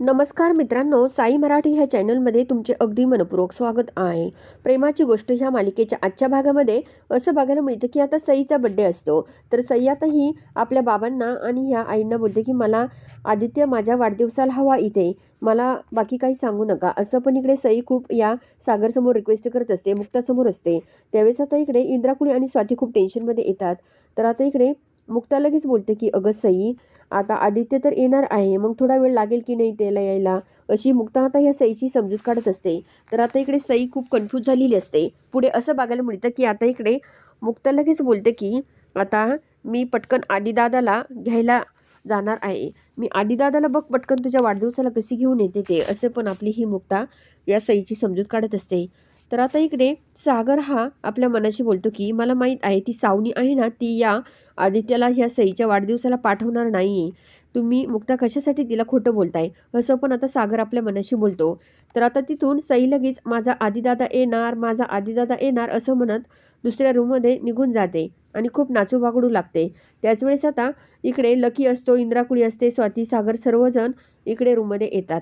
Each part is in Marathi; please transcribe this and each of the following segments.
नमस्कार मित्रांनो साई मराठी ह्या चॅनलमध्ये तुमचे अगदी मनपूर्वक स्वागत आहे. प्रेमाची गोष्ट ह्या मालिकेच्या आजच्या भागामध्ये असं बघायला मिळतं की आता सईचा बड्डे असतो. तर सई आता ही आपल्या बाबांना आणि ह्या आईंना बोलते की मला आदित्य माझ्या वाढदिवसाला हवा इथे. मला बाकी काही सांगू नका. असं पण इकडे सई खूप या सागरसमोर रिक्वेस्ट करत असते मुक्तासमोर असते. त्यावेळेस आता इकडे इंद्राकुळी आणि स्वाती खूप टेन्शनमध्ये येतात. तर आता इकडे मुक्ता लगेच बोलते की अगं सई आता आदित्य तर येणार आहे मग थोडा वेळ लागेल की नाही त्याला यायला? अशी मुक्ता आता या सईची समजूत काढत असते. तर आता इकडे सई खूप कन्फ्यूज झालेली असते. पुढे असं बघायला मिळतं की आता इकडे मुक्ता लगेच बोलते की आता मी पटकन आदिदादाला घ्यायला जाणार आहे. मी आदिदादाला बघ पटकन तुझ्या वाढदिवसाला कशी घेऊन येते ते असं पण आपली ही मुक्ता या सईची समजूत काढत असते. तर आता इकडे सागर हा आपल्या मनाशी बोलतो की मला माहीत आहे ती सावनी आहे ना ती या आदित्याला ह्या सईच्या वाढदिवसाला पाठवणार नाही तुम्ही मुक्ता कशासाठी तिला खोटं बोलताय? असं पण आता सागर आपल्या मनाशी बोलतो. तर आता तिथून सई लगेच माझा आदिदादा येणार माझा आदिदादा येणार असं म्हणत दुसऱ्या रूममध्ये निघून जाते आणि खूप नाचू बागडू लागते. त्याच वेळेस आता इकडे लकी असतो इंद्राकुळी असते स्वाती सागर सर्वजण इकडे रूममध्ये येतात.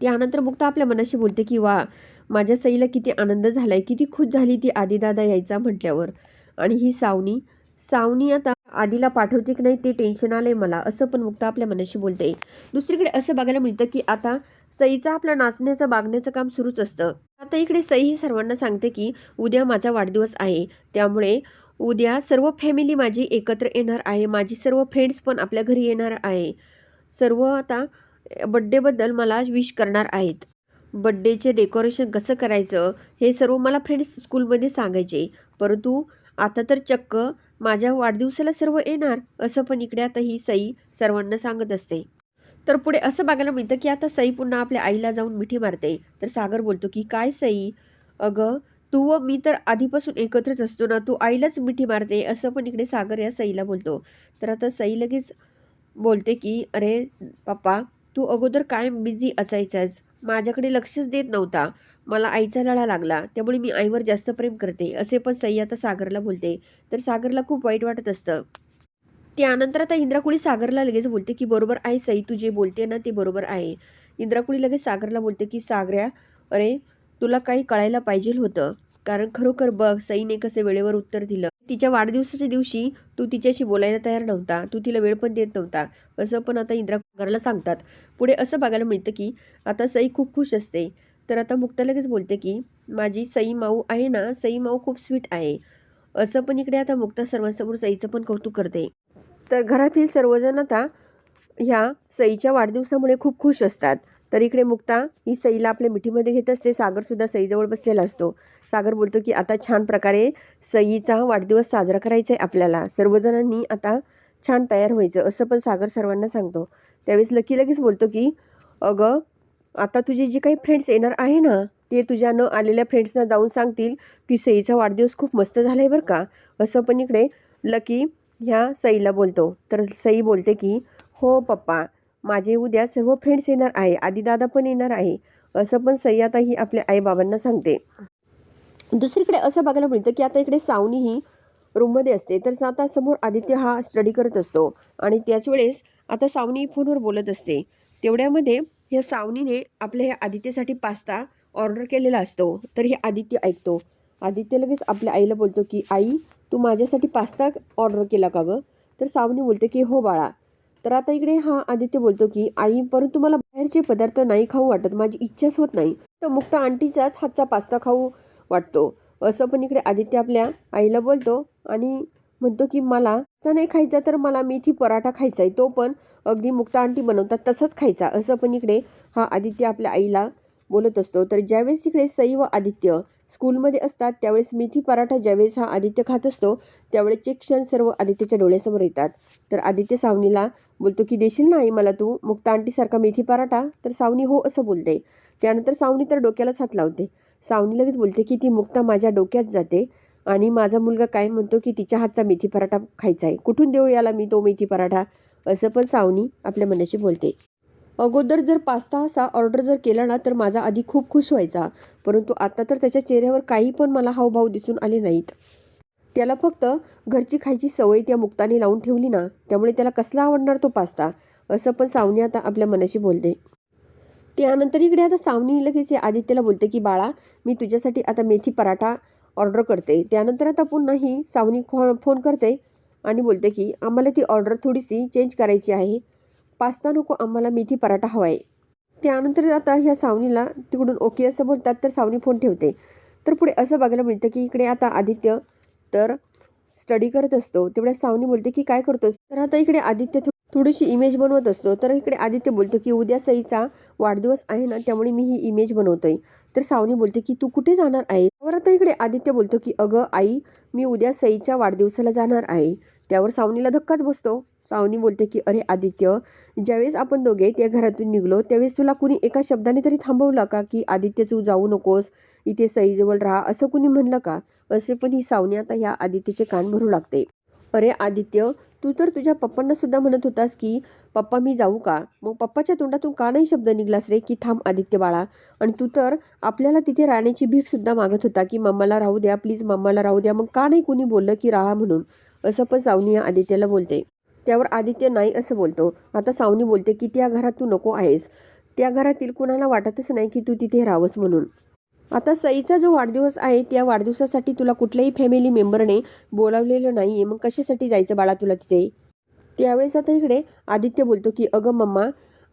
त्यानंतर मुक्त आपल्या मनाशी बोलते की वा माझ्या सईला किती आनंद झालाय किती खुश झाली ती आदिदादा यायचा म्हटल्यावर. आणि ही सावनी सावनी आता आधीला पाठवते की नाही ते टेन्शन आलंय मला असं पण मुक्ता आपल्या मनाशी बोलते. दुसरीकडे असं बघायला मिळतं की आता सईचा आपला नाचण्याचं बागण्याचं काम सुरूच असतं. आता इकडे सई ही सर्वांना सांगते की उद्या माझा वाढदिवस आहे. त्यामुळे उद्या सर्व फॅमिली माझी एकत्र येणार आहे. माझी सर्व फ्रेंड्स पण आपल्या घरी येणार आहे. सर्व आता बड्डेबद्दल मला विश करणार आहेत. बड्डेचे डेकोरेशन कसं करायचं हे सर्व मला फ्रेंड्स स्कूलमध्ये सांगायचे. परंतु आता तर चक्क माझ्या वाढदिवसाला सर्व येणार असं पण इकडे आता ही सई सर्वांना सांगत असते. तर पुढे असं बघायला मिळतं की आता सई पुन्हा आपल्या आईला जाऊन मिठी मारते. तर सागर बोलतो की काय सई? अगं तू व मी तर आधीपासून एकत्रच असतो ना तू आईलाच मिठी मारते असं पण इकडे सागर या सईला बोलतो. तर आता सई लगेच बोलते की अरे पप्पा तू अगोदर काय बिझी असायचास. माझ्याकडे लक्षच देत नव्हता. मला आईचा लढा लागला. त्यामुळे मी आईवर जास्त प्रेम करते असे पण सई आता सागरला बोलते. तर सागरला खूप वाईट वाटत असतं. त्यानंतर आता इंद्राकुळी सागरला लगेच बोलते की बरोबर आहे सई तू जे बोलते ना ते बरोबर आहे. इंद्राकुळी लगेच सागरला बोलते की सागऱ्या अरे तुला काही कळायला पाहिजे होतं. कारण खरोखर बघ सईने कसं वेळेवर उत्तर दिलं. तिच्या वाढदिवसाच्या दिवशी तू तिच्याशी बोलायला तयार नव्हता. तू तिला वेळ पण देत नव्हता. असं पण आता इंद्रा सागरला सांगतात. पुढे असं बघायला मिळतं की आता सई खूप खुश असते. तर आता मुक्ता लगेच बोलते की माझी सई माऊ आहे ना सई माऊ खूप स्वीट आहे. असं पण इकडे आता मुक्ता सर्वांसमोर सईचं पण कौतुक करते. तर घरातील सर्वजण आता ह्या सईच्या वाढदिवसामुळे खूप खुश असतात. तर इकडे मुक्ता ही सईला आपल्या मिठीमध्ये घेत असते. सागरसुद्धा सईजवळ बसलेला असतो. सागर बोलतो की आता छान प्रकारे सईचा वाढदिवस साजरा करायचा आहे आपल्याला. सर्वजणांनी आता छान तयार व्हायचं असं पण सागर सर्वांना सांगतो. त्यावेळेस लकी लगेच बोलतो की अगं आता तुझे जे काही फ्रेंड्स येणार आहे ना ते तुझ्या न आलेल्या फ्रेंड्सना जाऊन सांगतील की सईचा वाढदिवस खूप मस्त झाला आहे बरं का. असं पण इकडे लकी ह्या सईला बोलतो. तर सई बोलते की हो पप्पा माझे उद्या सर्व फ्रेंड्स येणार आहे आदिदादा पण येणार आहे. असं पण सई ही आपल्या आईबाबांना सांगते. दुसरीकडे असं बघायला मिळतं की आता इकडे सावनी ही रूममध्ये असते. तर आता समोर आदित्य हा स्टडी करत असतो. आणि त्याच वेळेस आता सावनी फोनवर बोलत असते. तेवढ्यामध्ये ह्या सावनीने आपल्या ह्या आदित्यसाठी पास्ता ऑर्डर केलेला असतो. तर हे आदित्य ऐकतो. आदित्य लगेच आपल्या आईला बोलतो की आई तू माझ्यासाठी पास्ता ऑर्डर केला का गं? तर सावनी बोलते की हो बाळा. तर आता इकडे हा आदित्य बोलतो की आई परंतु मला बाहेरचे पदार्थ नाही खाऊ वाटत. माझी इच्छाच होत नाही तर मुक्ता आंटीचाच हातचा पास्ता खाऊ वाटतो. असं पण इकडे आदित्य आपल्या आईला बोलतो आणि म्हणतो की मला असं नाही खायचा तर मला मेथी पराठा खायचा आहे. तो पण अगदी मुक्ता आंटी बनवतात तसंच खायचा. असं पण इकडे हा आदित्य आपल्या आईला बोलत असतो. तर ज्यावेळेस इकडे सई व आदित्य स्कूलमध्ये असतात त्यावेळेस मेथी पराठा ज्यावेळेस हा आदित्य खात असतो त्यावेळेसचे क्षण सर्व आदित्यच्या डोळ्यासमोर येतात. तर आदित्य सावनीला बोलतो की देशील ना आई मला तू? मुक्ता आंटीसारखा मेथी पराठा? तर सावनी हो असं बोलते. त्यानंतर सावनी तर डोक्यालाच हात लावते. सावनी लगेच बोलते की ती मुक्ता माझ्या डोक्यात जाते आणि माझा मुलगा काय म्हणतो की तिच्या हातचा मेथी पराठा खायचा आहे. कुठून देऊ याला मी तो मेथी पराठा? असं पण सावनी आपल्या मनाशी बोलते. अगोदर जर पास्ता असा ऑर्डर जर केला ना तर माझा आधी खूप खुश व्हायचा. परंतु आता तर त्याच्या चेहऱ्यावर काही पण मला हावभाव दिसून आले नाहीत. त्याला फक्त घरची खायची सवय त्या मुक्ताने लावून ठेवली ना त्यामुळे त्याला कसला आवडणार तो पास्ता? असं पण सावनी आता आपल्या मनाशी बोलते. त्यानंतर इकडे आता सावनी लगेच आदित्यला बोलते की बाळा मी तुझ्यासाठी आता मेथी पराठा ऑर्डर करते. त्यानंतर आता पुन्हा ही सावनी खो फोन करते आणि बोलते की आम्हाला ती ऑर्डर थोडीशी चेंज करायची आहे. पास्ता नको आम्हाला मेथी पराठा हवा आहे त्यानंतर आता ह्या सावनीला तिकडून ओके असं बोलतात तर सावनी फोन ठेवते. तर पुढे असं बघायला मिळतं की इकडे आता आदित्य तर स्टडी करत असतो. तेवढ्या सावनी बोलते की काय करतोस? तर आता इकडे आदित्य थोडीशी इमेज बनवत असतो. तर इकडे आदित्य बोलतो की उद्या सईचा वाढदिवस आहे ना त्यामुळे मी ही इमेज बनवतोय. तर सावनी बोलते की तू कुठे जाणार आहे त्यावर आता इकडे आदित्य बोलतो की अगं आई मी उद्या सईच्या वाढदिवसाला जाणार आहे. त्यावर सावनीला धक्काच बसतो. सावनी बोलते की अरे आदित्य ज्यावेळेस आपण दोघे त्या घरातून निघलो त्यावेळेस तुला कुणी एका शब्दाने तरी थांबवलं का की आदित्य तू जाऊ नकोस इथे सईजवळ राहा असं कुणी म्हणलं का? असे पण ही सावनी आता ह्या आदित्यचे कान भरू लागते. अरे आदित्य तू तर तुझ्या पप्पांना सुद्धा म्हणत होतास की पप्पा मी जाऊ का? मग पप्पाच्या तोंडातून का नाही शब्द निघलास रे की थांब आदित्य बाळा. आणि तू तर आपल्याला तिथे राहण्याची भीक सुद्धा मागत होता की मम्माला राहू द्या प्लीज मम्माला राहू द्या मग का नाही कुणी बोललं की राहा म्हणून असं पण सावनी या आदित्यला बोलते. त्यावर आदित्य नाही असं बोलतो. आता सावनी बोलते की त्या घरात तू नको आहेस. त्या घरातील कुणाला वाटतच नाही की तू तिथे राहावंस म्हणून. आता सईचा जो वाढदिवस आहे त्या वाढदिवसासाठी तुला कुठल्याही फॅमिली मेंबरने बोलावलेलं नाही आहे मग कशासाठी जायचं बाळा तुला तिथे? त्यावेळेस आता इकडे आदित्य बोलतो की अगं मम्मा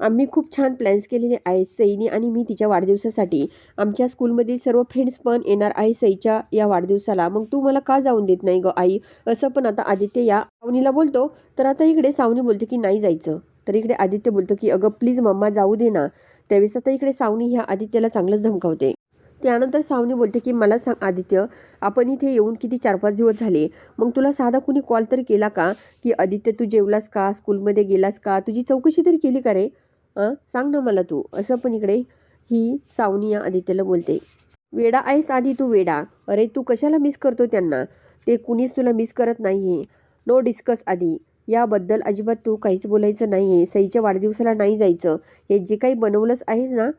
आम्ही खूप छान प्लॅन्स केलेले आहेत सईने आणि मी तिच्या वाढदिवसासाठी. आमच्या स्कूलमधील सर्व फ्रेंड्स पण येणार आहे सईच्या या वाढदिवसाला. मग तू मला का जाऊन देत नाही ग आई? असं पण आता आदित्य या सावनीला बोलतो. तर आता इकडे सावनी बोलते की नाही जायचं. तर इकडे आदित्य बोलतो की अगं प्लीज मम्मा जाऊ दे ना. त्यावेळेस आता इकडे सावनी ह्या आदित्यला चांगलंच धमकावते. त्यानंतर सावनी बोलते की मला सांग आदित्य आपण इथे येऊन किती चार पाच दिवस झाले. मग तुला साधा कुणी कॉल तरी केला का? की आदित्य तू जेवलास का? स्कूलमध्ये गेलास का? तुझी चौकशी तरी केली का रे? सांग ना मला तू. असं पण इकडे ही सावनिया आदित्यला बोलते. वेडा आहेस आधी तू वेडा. अरे तू कशाला मिस करतो त्यांना? ते कुणीच तुला मिस करत नाही आहे नो डिस्कस आधी. याबद्दल अजिबात तू काहीच बोलायचं नाही आहे सईच्या वाढदिवसाला नाही जायचं. हे जे काही बनवलंच आहेस ना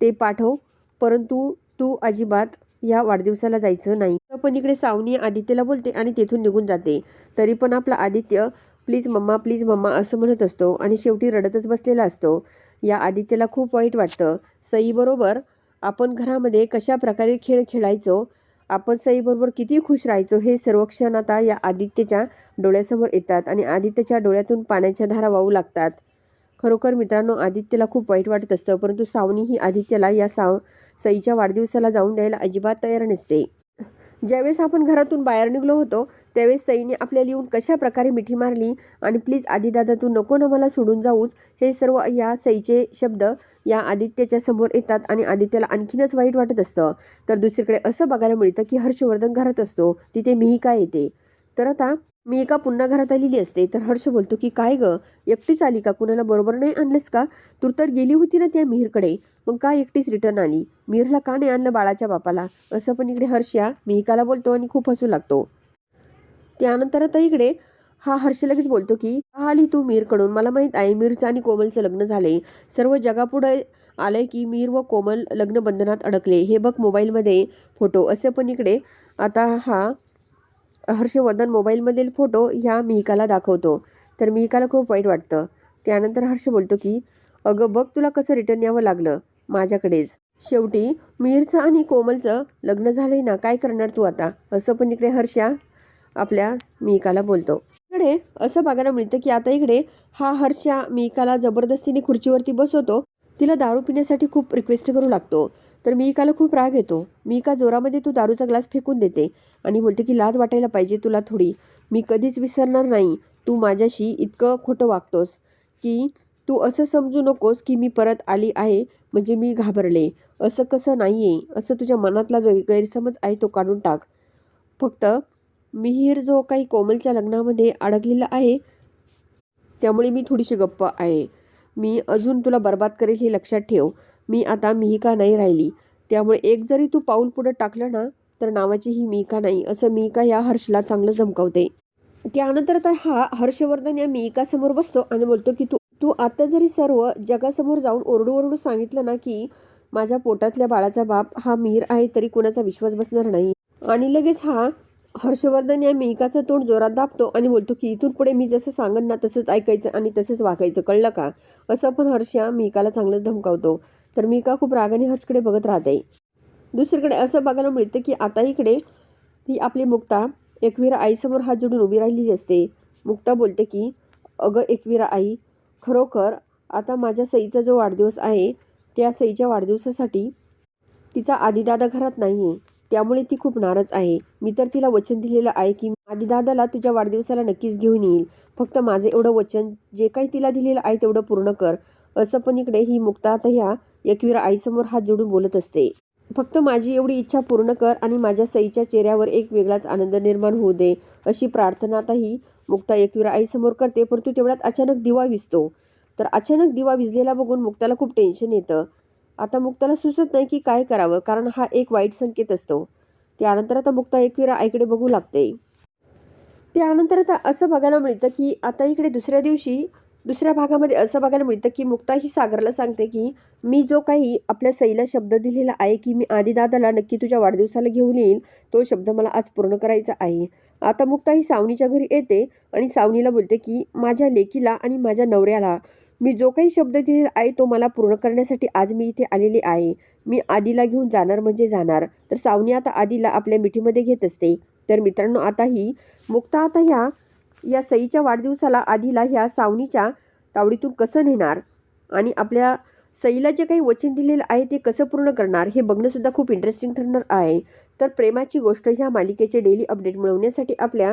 ते पाठव. परंतु तू अजिबात या वाढदिवसाला जायचं नाही. तर पण इकडे सावनी आदित्यला बोलते आणि तेथून निघून जाते. तरी पण आपला Aditya please mamma please mamma असं म्हणत असतो आणि शेवटी रडतच बसलेला असतो. या आदित्यला खूप वाईट वाटतं. सईबरोबर आपण घरामध्ये कशा प्रकारे खेळ खेळायचो आपण सईबरोबर किती खुश राहायचो हे सर्व क्षण आता या आदित्यच्या डोळ्यासमोर येतात आणि आदित्यच्या डोळ्यातून पाण्याच्या धारा वाहू लागतात. खरोखर मित्रांनो आदित्यला खूप वाईट वाटत असतं परंतु सावनी ही आदित्यला या साव सईच्या वाढदिवसाला जाऊन द्यायला अजिबात तयार नसते. ज्यावेळेस आपण घरातून बाहेर निघलो होतो त्यावेळेस सईने आपल्याला येऊन कशा प्रकारे मिठी मारली आणि प्लीज आदिदादा तू नको ना मला सोडून जाऊच हे सर्व या सईचे शब्द या आदित्यच्या समोर येतात आणि आदित्यला आणखीनच वाईट वाटत असतं. तर दुसरीकडे असं बघायला मिळतं की हर्षवर्धन घरात असतो तिथे मिहिका येते? तर आता मी एका पुन्हा घरात आलेली असते. तर हर्ष बोलतो की काय ग? एकटीच आली का? कुणाला बरोबर नाही आणलंस का? तू तर गेली होती ना त्या मिहीरकडे. मग का एकटीच रिटर्न आली? मिहीरला का नाही आणलं बाळाच्या बापाला? असं पण इकडे हर्ष या मिहिकाला बोलतो आणि खूप हसू लागतो. त्यानंतर आता इकडे हा हर्ष लगेच बोलतो की आली तू मीरकडून मला माहीत आहे मीरचं आणि कोमलचं लग्न झाले सर्व जगापुढे आलंय की मीर व कोमल लग्न बंधनात अडकले. हे बघ मोबाईलमध्ये फोटो असे पण इकडे आता हा हर्षवर्धन मोबाईलमधील फोटो ह्या मिहिकाला दाखवतो. तर मिहिकाला खूप वाईट वाटतं. त्यानंतर हर्ष बोलतो की अगं बघ तुला कसं रिटर्न यावं लागलं माझ्याकडेच. शेवटी मीरचं आणि कोमलचं लग्न झालंय ना काय करणार तू आता? असं पण इकडे हर्षा आपल्या मिहिकाला बोलतो. इकडे असं बघायला मिळतं की आता इकडे हा हर्षा मिहिकाला जबरदस्तीने खुर्चीवरती बसवतो. तिला दारू पिण्यासाठी खूप रिक्वेस्ट करू लागतो. तर मिहिकाला खूप राग येतो. मिहिका जोरामध्ये तू दारूचा ग्लास फेकून देते आणि बोलते की लाज वाटायला पाहिजे तुला थोडी. मी कधीच विसरणार नाही. तू माझ्याशी इतकं खोटं वागतोस की तू असं समजू नकोस की मी परत आली आहे म्हणजे मी घाबरले. असं कसं नाही आहे असं तुझ्या मनातला जो गैरसमज आहे तो काढून टाक. फक्त मिहीर जो काही कोमलच्या लग्नामध्ये अडकलेला आहे त्यामुळे मी थोडीशी गप्प आहे. मी अजून तुला बर्बाद करेल हे लक्षात ठेव. मी आता मिहिका नाही राहिली. त्यामुळे एक जरी तू पाऊल पुढं टाकलं ना तर नावाची ही मिहिका नाही असं मिहिका या हर्षला चांगलं धमकावते. त्यानंतर आता हा हर्षवर्धन या मिहिकासमोर बसतो आणि बोलतो की तू तू आता जरी सर्व जगासमोर जाऊन ओरडू ओरडू सांगितलं ना की माझ्या पोटातल्या बाळाचा बाप हा मिहीर आहे तरी कोणाचा विश्वास बसणार नाही. आणि लगेच हा हर्षवर्धन या मिहिकाचं तोंड जोरात दाबतो आणि बोलतो की इथून पुढे मी जसं सांगन ना तसंच ऐकायचं आणि तसंच वागायचं. कळलं का? असं पण हर्ष या मिहिकाला चांगलंच धमकावतो. तर मिहिका खूप रागाने हर्षकडे बघत राहते. दुसरीकडे असं बघायला मिळतं की आता इकडे ती आपली मुक्ता एकवीरा आईसमोर हात जोडून उभी राहिलेली असते. मुक्ता बोलते की अगं एकवीरा आई खरोखर आता माझ्या सईचा जो वाढदिवस आहे त्या सईच्या वाढदिवसासाठी तिचा आदिदादा घरात नाही आहे त्यामुळे ती खूप नाराज आहे. मी तर तिला वचन दिलेलं आहे की आदिदादाला तुझ्या वाढदिवसाला नक्कीच घेऊन येईल. फक्त माझं एवढं वचन जे काही तिला दिलेलं आहे तेवढं पूर्ण कर. असं पण इकडे ही मुक्ता आता ह्या एकवीरा आईसमोर हात जोडून बोलत असते. फक्त माझी एवढी इच्छा पूर्ण कर आणि माझ्या सईच्या चेहऱ्यावर एक वेगळाच आनंद निर्माण होऊ दे अशी प्रार्थना आता ही मुक्ता एकविरा आईसमोर करते. परंतु तेवढ्यात अचानक दिवा विजतो तर अचानक दिवा विजलेला बघून मुक्ताला खूप टेन्शन येतं. आता मुक्ताला सुचत नाही की काय करावं कारण हा एक वाईट संकेत असतो. त्यानंतर आता मुक्ता एकविरा आईकडे बघू लागते. त्यानंतर आता असं बघायला मिळतं की आता इकडे दुसऱ्या दिवशी दुसऱ्या भागामध्ये असं बघायला मिळतं की मुक्ता ही सागरला सांगते की मी जो काही आपल्या सईला शब्द दिलेला आहे की मी आदिदादाला नक्की तुझ्या वाढदिवसाला घेऊन येईल तो शब्द मला आज पूर्ण करायचा आहे. आता मुक्ता ही सावनीच्या घरी येते आणि सावनीला बोलते की माझ्या लेकीला आणि माझ्या नवऱ्याला मी जो काही शब्द दिलेला आहे तो मला पूर्ण करण्यासाठी आज मी इथे आलेली आहे. मी आधीला घेऊन जाणार म्हणजे जाणार. तर सावनी आता आधीला आपल्या मिठीमध्ये घेत असते. तर मित्रांनो आता ही मुक्ता आता ह्या या सईच्या वाढदिवसाला आधीला ह्या सावनीच्या तावडीतून कसं नेणार? आणि आपल्या सईला जे काही वचन दिलेलं आहे ते कसं पूर्ण करणार? हे बघणंसुद्धा खूप इंटरेस्टिंग ठरणार आहे. तर प्रेमाची गोष्ट ह्या मालिकेचे डेली अपडेट मिळवण्यासाठी आपल्या